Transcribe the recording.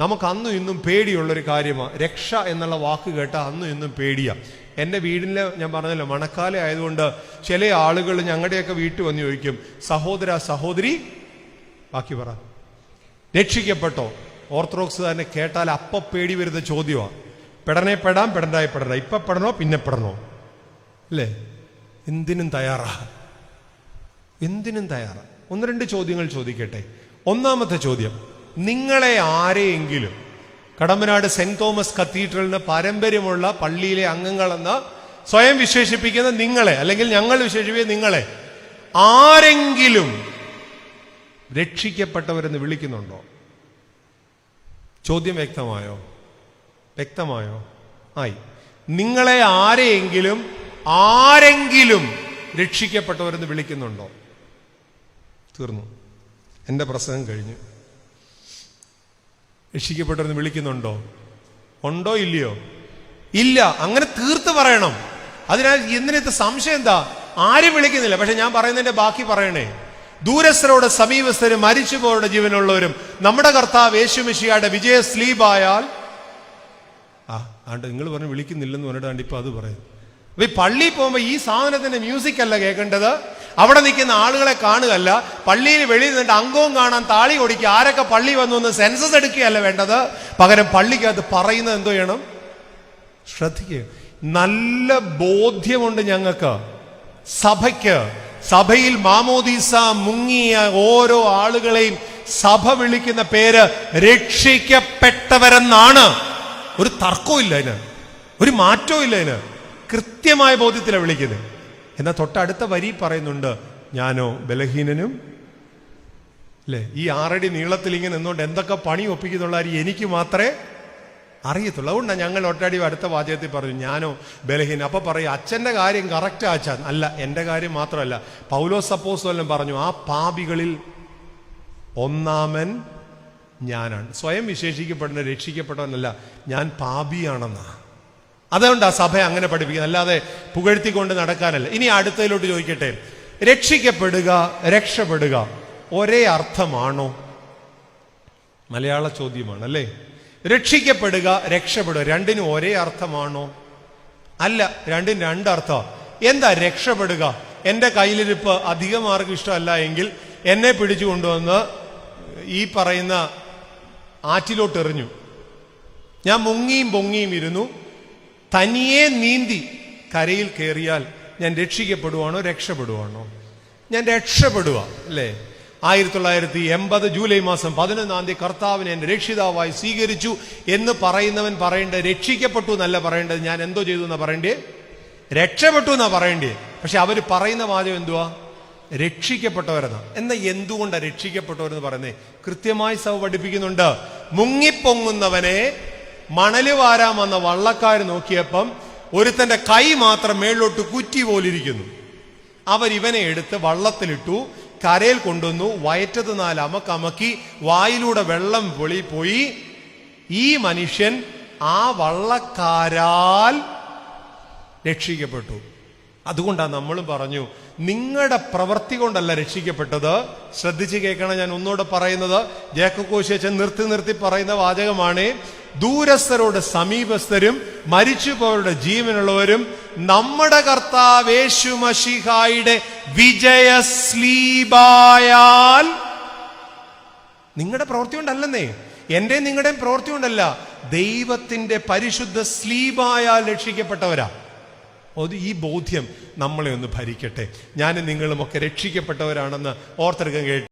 നമുക്ക് അന്നും ഇന്നും പേടിയുള്ളൊരു കാര്യമാണ് രക്ഷ എന്നുള്ള വാക്ക് കേട്ട അന്നും ഇന്നും പേടിയാ. എന്റെ വീടിന്റെ ഞാൻ പറഞ്ഞല്ലോ മണക്കാലം ആയതുകൊണ്ട് ചില ആളുകൾ ഞങ്ങളുടെയൊക്കെ വീട്ടിൽ വന്ന് ചോദിക്കും സഹോദര സഹോദരി ബാക്കി പറ. രക്ഷിക്കപ്പെട്ടോ? ഓർത്തഡോക്സ് തന്നെ കേട്ടാൽ അപ്പ പേടി വരുന്ന ചോദ്യമാണ് പെടനെ പെടാം പെടണ്ടായി പെടണ്ട. ഇപ്പൊ പെടണോ പിന്നെ പെടണോ? അല്ലേ? എന്തിനും തയ്യാറാ. എന്തിനും തയ്യാറാ. ഒന്ന് രണ്ട് ചോദ്യങ്ങൾ ചോദിക്കട്ടെ. ഒന്നാമത്തെ ചോദ്യം. നിങ്ങളെ ആരെയെങ്കിലും കടമ്പനാട് സെന്റ് തോമസ് കത്തീഡ്രലിന് പാരമ്പര്യമുള്ള പള്ളിയിലെ അംഗങ്ങളെന്ന് സ്വയം വിശേഷിപ്പിക്കുന്ന നിങ്ങളെ അല്ലെങ്കിൽ ഞങ്ങൾ വിശേഷിപ്പിക്കുന്ന നിങ്ങളെ ആരെങ്കിലും രക്ഷിക്കപ്പെട്ടവരെന്ന് വിളിക്കുന്നുണ്ടോ? ചോദ്യം വ്യക്തമായോ? വ്യക്തമായോ? ആയി. നിങ്ങളെ ആരെയെങ്കിലും ആരെങ്കിലും രക്ഷിക്കപ്പെട്ടവരെന്ന് വിളിക്കുന്നുണ്ടോ? തീർന്നു. എന്റെ പ്രസംഗം കഴിഞ്ഞു. രക്ഷിക്കപ്പെട്ടവരെന്ന് വിളിക്കുന്നുണ്ടോ? ഉണ്ടോ ഇല്ലയോ? ഇല്ല അങ്ങനെ തീർത്ത് പറയണം. അതിനാൽ എന്തിനത്തെ സംശയം എന്താ? ആരും വിളിക്കുന്നില്ല. പക്ഷെ ഞാൻ പറയുന്നതിന്റെ ബാക്കി പറയണേ. ദൂരസ്ഥരോട് സമീപസ്ഥരും മരിച്ചുപോരുടെ ജീവനുള്ളവരും നമ്മുടെ കർത്താവ് യേശുമിഷിയുടെ വിജയ സ്ലീപായാൽ ആ ആണ്ട് നിങ്ങൾ പറഞ്ഞു വിളിക്കുന്നില്ലെന്ന് പറഞ്ഞിട്ട് ഇപ്പൊ അത് പറയും അപ്പൊ ഈ പള്ളിയിൽ പോകുമ്പോൾ ഈ സാധനത്തിന്റെ മ്യൂസിക് അല്ല കേൾക്കേണ്ടത്. അവിടെ നിൽക്കുന്ന ആളുകളെ കാണുകയല്ല. പള്ളിയിൽ വെളിയിൽ നിന്നിട്ട് അംഗവും കാണാൻ താളി ഓടിക്കുക ആരൊക്കെ പള്ളി വന്നു എന്ന് സെൻസസ് എടുക്കുകയല്ല വേണ്ടത്. പകരം പള്ളിക്കകത്ത് പറയുന്നത് എന്തോ ചെയ്യണം? ശ്രദ്ധിക്കുക നല്ല ബോധ്യമുണ്ട് ഞങ്ങൾക്ക്. സഭയ്ക്ക്. സഭയിൽ മാമോദീസ മുങ്ങിയ ഓരോ ആളുകളെയും സഭ വിളിക്കുന്ന പേര് രക്ഷിക്കപ്പെട്ടവരെന്നാണ്. ഒരു തർക്കവും ഇല്ല അതിന്. ഒരു മാറ്റവും ഇല്ല അതിന്. കൃത്യമായ ബോധ്യത്തിലാണ് വിളിക്കുന്നത് എന്നാൽ തൊട്ടടുത്ത വരി പറയുന്നുണ്ട് ഞാനോ ബലഹീനനും? അല്ലേ ഈ ആറടി നീളത്തിൽ ഇങ്ങനെ നിന്നുകൊണ്ട് എന്തൊക്കെ പണി ഒപ്പിക്കുന്നുള്ള എനിക്ക് മാത്രമേ അറിയത്തുള്ളൂ. അതുകൊണ്ടാണ് ഞങ്ങൾ ഒട്ടടി അടുത്ത വാചകത്തിൽ പറഞ്ഞു ഞാനോ ബലഹീൻ അപ്പൊ പറയും അച്ഛന്റെ കാര്യം കറക്റ്റ് അച്ഛൻ അല്ല എന്റെ കാര്യം മാത്രമല്ല. പൗലോ സപ്പോസ് വല്ലതും പറഞ്ഞു ആ പാപികളിൽ ഒന്നാമൻ ഞാനാണ്. സ്വയം വിശേഷിക്കപ്പെടുന്ന രക്ഷിക്കപ്പെട്ടവനല്ല ഞാൻ പാപിയാണെന്നാ. അതുകൊണ്ട് ആ സഭ അങ്ങനെ പഠിപ്പിക്കുന്നത്. അല്ലാതെ പുകഴ്ത്തിക്കൊണ്ട് നടക്കാനല്ല. ഇനി അടുത്തതിലോട്ട് ചോദിക്കട്ടെ. രക്ഷിക്കപ്പെടുക രക്ഷപ്പെടുക ഒരേ അർത്ഥമാണോ? മലയാള ചോദ്യമാണ് അല്ലേ? രക്ഷിക്കപ്പെടുക രക്ഷപ്പെടുക രണ്ടിനും ഒരേ അർത്ഥമാണോ? അല്ല രണ്ടും രണ്ടർത്ഥം എന്താ രക്ഷപ്പെടുക? എന്റെ കയ്യിലിരിപ്പ് അധികം ആർക്കും ഇഷ്ടമല്ല എങ്കിൽ എന്നെ പിടിച്ചു കൊണ്ടുവന്ന് ഈ പറയുന്ന ആറ്റിലോട്ട് എറിഞ്ഞു ഞാൻ മുങ്ങിയും പൊങ്ങിയും ഇരുന്നു. തനിയെ നീന്തി കരയിൽ കയറിയാൽ ഞാൻ രക്ഷിക്കപ്പെടുവാണോ രക്ഷപ്പെടുവാണോ? ഞാൻ രക്ഷപ്പെടുക അല്ലേ? ആയിരത്തി തൊള്ളായിരത്തി എൺപത് ജൂലൈ മാസം പതിനൊന്നാം തീയതി കർത്താവിനെ എന്റെ രക്ഷിതാവായി സ്വീകരിച്ചു എന്ന് പറയുന്നവൻ പറയേണ്ടത് രക്ഷിക്കപ്പെട്ടു എന്നല്ല പറയേണ്ടത്. ഞാൻ എന്തോ ചെയ്തു എന്നാ പറയണ്ടേ രക്ഷപ്പെട്ടു എന്നാ പറയണ്ടേ പക്ഷെ അവർ പറയുന്ന വാചകം എന്തുവാ? രക്ഷിക്കപ്പെട്ടവരെന്ന. എന്നാ എന്തുകൊണ്ടാണ് രക്ഷിക്കപ്പെട്ടവരെന്ന് പറയുന്നത് കൃത്യമായി സഭ പഠിപ്പിക്കുന്നുണ്ട്. മുങ്ങിപ്പൊങ്ങുന്നവനെ മണൽ വാരാൻ വന്ന വള്ളക്കാർ നോക്കിയപ്പം ഒരുത്തന്റെ കൈ മാത്രം മേളിലോട്ട് കുറ്റി പോലിരിക്കുന്നു. അവരിവനെ എടുത്ത് വള്ളത്തിലിട്ടു കരയിൽ കൊണ്ടുവന്നു വയറ്റത്ത് നാല് അമക്കമക്കി വായിലൂടെ വെള്ളം പൊളി പോയി ഈ മനുഷ്യൻ ആ വള്ളക്കാരാൽ രക്ഷിക്കപ്പെട്ടു. അതുകൊണ്ടാണ് നമ്മളും പറഞ്ഞു നിങ്ങളുടെ പ്രവൃത്തി കൊണ്ടല്ല രക്ഷിക്കപ്പെട്ടത്. ശ്രദ്ധിച്ച് കേൾക്കണം ഞാൻ ഒന്നുകൂടെ പറയുന്നത്. ജേക്കോശേച്ചൻ നിർത്തി നിർത്തി പറയുന്ന വാചകമാണ് ദൂരസ്ഥരോട് സമീപസ്ഥരും മരിച്ചുപോയവരുടെ ജീവനുള്ളവരും നമ്മുടെ കർത്താവ് യേശു മഷിഹായുടെ വിജയ സ്ലീബായാൽ നിങ്ങളുടെ പ്രവൃത്തി കൊണ്ടല്ലെന്നേ. എന്റെ നിങ്ങളുടെയും പ്രവൃത്തി കൊണ്ടല്ല. ദൈവത്തിന്റെ പരിശുദ്ധ സ്ലീബായാൽ രക്ഷിക്കപ്പെട്ടവരാ. അത് ഈ ബോധ്യം നമ്മളെ ഒന്ന് ഭരിക്കട്ടെ. ഞാനും നിങ്ങളുമൊക്കെ രക്ഷിക്കപ്പെട്ടവരാണെന്ന് ഓർത്തെടുക്കാൻ കേട്ടു.